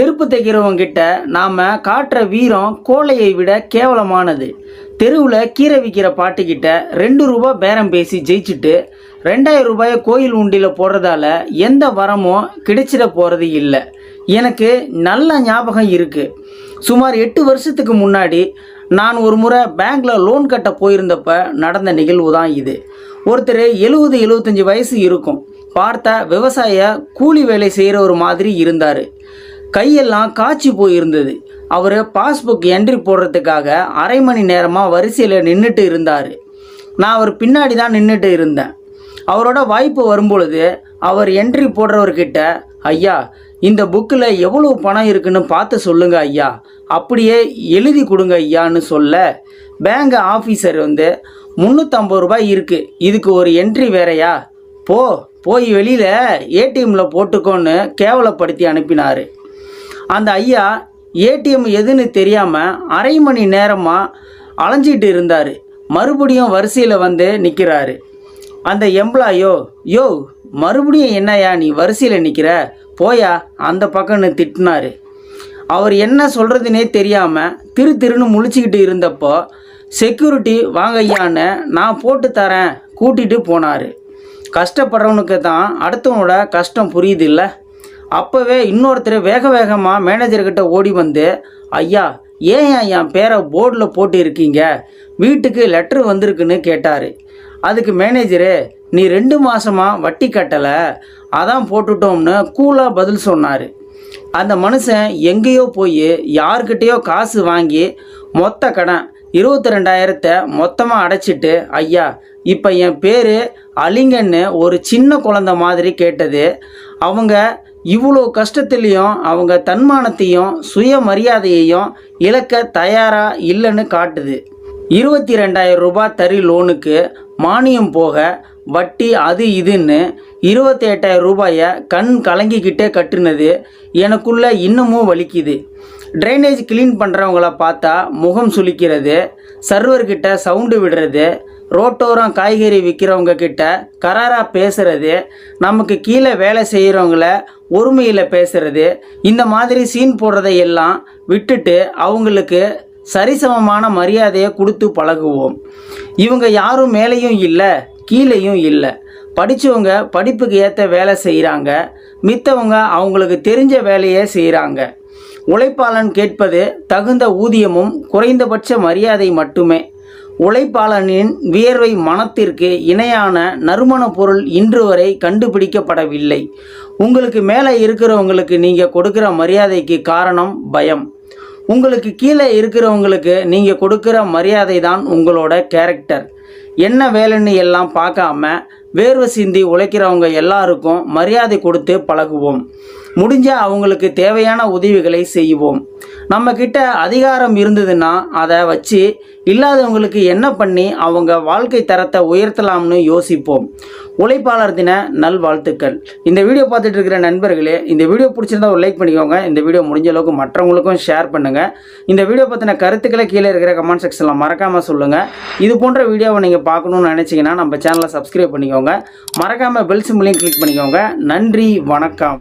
செருப்பு தைக்கிறவங்கிட்ட நாம் நாம காட்டுற வீரம் கோழையை விட கேவலமானது. தெருவில் கீரை விற்கிற பாட்டுக்கிட்ட ரெண்டு ரூபா பேரம் பேசி ஜெயிச்சுட்டு ரெண்டாயிரம் ரூபாயை கோயில் உண்டியில் போடுறதால எந்த வரமும் கிடைச்சிட போகிறது இல்லை. எனக்கு நல்ல ஞாபகம் இருக்குது சுமார் எட்டு வருஷத்துக்கு முன்னாடி நான் ஒரு முறை பேங்க்கில் லோன் கட்ட போயிருந்தப்ப நடந்த நிகழ்வு தான் இது. ஒருத்தர் எழுபது எழுபத்தஞ்சி வயசு இருக்கும். பார்த்தா விவசாய கூலி வேலை செய்கிற ஒரு மாதிரி இருந்தார். கையெல்லாம் காய்ச்சி போயிருந்தது. அவர் பாஸ்புக் என்ட்ரி போடுறதுக்காக அரை மணி நேரமாக வரிசையில் நின்றுட்டு இருந்தார். நான் அவர் பின்னாடி தான் நின்றுட்டு இருந்தேன். அவரோட வாய்ப்பு வரும்பொழுது அவர் என்ட்ரி போடுறவர்கிட்ட ஐயா இந்த புக்கில் எவ்வளோ பணம் இருக்குன்னு பார்த்து சொல்லுங்க ஐயா. அப்படியே எழுதி கொடுங்க ஐயான்னு சொல்ல பேங்க் ஆஃபீஸர் வந்து முந்நூற்றம்பது ரூபாய் இருக்குது இதுக்கு ஒரு என்ட்ரி வேறயா? போ போய் வெளியில் ஏடிஎம்மில் போட்டுக்கோன்னு கேவலப்படுத்தி அனுப்பினார். அந்த ஐயா ஏடிஎம் எதுன்னு தெரியாமல் அரை மணி நேரமாக அலைஞ்சிட்டு இருந்தார். மறுபடியும் வரிசையில் வந்து நிற்கிறாரு அந்த எம்ப்ளாயோ யோ மறுபடியும் என்னய்யா நீ வரிசையில் நிற்கிற போயா அந்த பக்கம்னு திட்டினாரு. அவர் என்ன சொல்கிறதுனே தெரியாமல் திரு திருன்னு முழிச்சிக்கிட்டு இருந்தப்போ செக்யூரிட்டி வாங்க ஐயான்னு நான் போட்டு தரேன் கூட்டிகிட்டு போனார். கஷ்டப்படுறவனுக்கு தான் அடுத்தவனோட கஷ்டம் புரியுது இல்லை? அப்போவே இன்னொருத்தர் வேக வேகமாக மேனேஜர்கிட்ட ஓடி வந்து ஐயா ஏன் என் பேரை போர்டில் போட்டு இருக்கீங்க வீட்டுக்கு லெட்ரு வந்திருக்குன்னு கேட்டார். அதுக்கு மேனேஜரு நீ ரெண்டு மாதமாக வட்டி கட்டலை அதான் போட்டுட்டோம்னு கூலாக பதில் சொன்னார். அந்த மனுஷன் எங்கேயோ போய் யார்கிட்டேயோ காசு வாங்கி மொத்த கடன் இருபத்தி ரெண்டாயிரத்தை மொத்தமாக அடைச்சிட்டு ஐயா இப்போ என் பேர் அலிங்கன்னு ஒரு சின்ன குழந்த மாதிரி கேட்டது. அவங்க இவ்வளோ கஷ்டத்துலேயும் அவங்க தன்மானத்தையும் சுயமரியாதையையும் இழக்க தயாராக இல்லைன்னு காட்டுது. இருபத்தி ரெண்டாயிரம் ரூபாய் தறி லோனுக்கு மானியம் போக வட்டி அது இதுன்னு இருபத்தி எட்டாயிரம் ரூபாயை கண் கலங்கிக்கிட்டே கட்டுனது எனக்குள்ளே இன்னமும் வலிக்குது. ட்ரைனேஜ் க்ளீன் பண்ணுறவங்கள பார்த்தா முகம் சுளிக்கிறது சர்வர்கிட்ட சவுண்டு விடுறது ரோட்டோரம் காய்கறி விற்கிறவங்க கிட்ட கராராக பேசுகிறது நமக்கு கீழே வேலை செய்கிறவங்கள ஒருமையில் பேசுகிறது இந்த மாதிரி சீன் போடுறதை எல்லாம் விட்டுட்டு அவங்களுக்கு சரிசமமான மரியாதையை கொடுத்து பழகுவோம். இவங்க யாரும் மேலேயும் இல்லை கீழேயும் இல்லை. படித்தவங்க படிப்புக்கு ஏற்ற வேலை செய்கிறாங்க மித்தவங்க அவங்களுக்கு தெரிஞ்ச வேலையை செய்கிறாங்க உழைப்பாளன் கேட்பது தகுந்த ஊதியமும் குறைந்தபட்ச மரியாதை மட்டுமே. உழைப்பாளனின் வியர்வை மனத்திற்கு இணையான நறுமண பொருள் இன்று வரை கண்டுபிடிக்கப்படவில்லை. உங்களுக்கு மேலே இருக்கிறவங்களுக்கு நீங்கள் கொடுக்குற மரியாதைக்கு காரணம் பயம். உங்களுக்கு கீழே இருக்கிறவங்களுக்கு நீங்கள் கொடுக்குற மரியாதை தான் உங்களோட கேரக்டர். என்ன வேலைன்னு எல்லாம் பார்க்காம வேர்வை சிந்தி உழைக்கிறவங்க எல்லாருக்கும் மரியாதை கொடுத்து பழகுவோம். முடிஞ்ச அவங்களுக்கு தேவையான உதவிகளை செய்வோம். நம்ம கிட்ட அதிகாரம் இருந்ததுன்னா அதை வச்சு இல்லாதவங்களுக்கு என்ன பண்ணி அவங்க வாழ்க்கை தரத்தை உயர்த்தலாம்னு யோசிப்போம். உழைப்பாளர் தின நல்வாழ்த்துக்கள். இந்த வீடியோ பார்த்துட்டு இருக்கிற நண்பர்களே இந்த வீடியோ பிடிச்சிருந்தா ஒரு லைக் பண்ணிக்கோங்க. இந்த வீடியோ முடிஞ்ச அளவுக்கு மற்றவங்களுக்கும் ஷேர் பண்ணுங்கள் இந்த வீடியோ பற்றின கருத்துக்களை கீழே இருக்கிற கமெண்ட் செக்ஷனில் மறக்காமல் சொல்லுங்கள் இது போன்ற வீடியோவை நீங்கள் பார்க்கணும்னு நினச்சிங்கன்னா நம்ம சேனலை சப்ஸ்கிரைப் பண்ணிக்கோங்க. மறக்காமல் பெல் சிம்லையும் கிளிக் பண்ணிக்கோங்க. நன்றி வணக்கம்.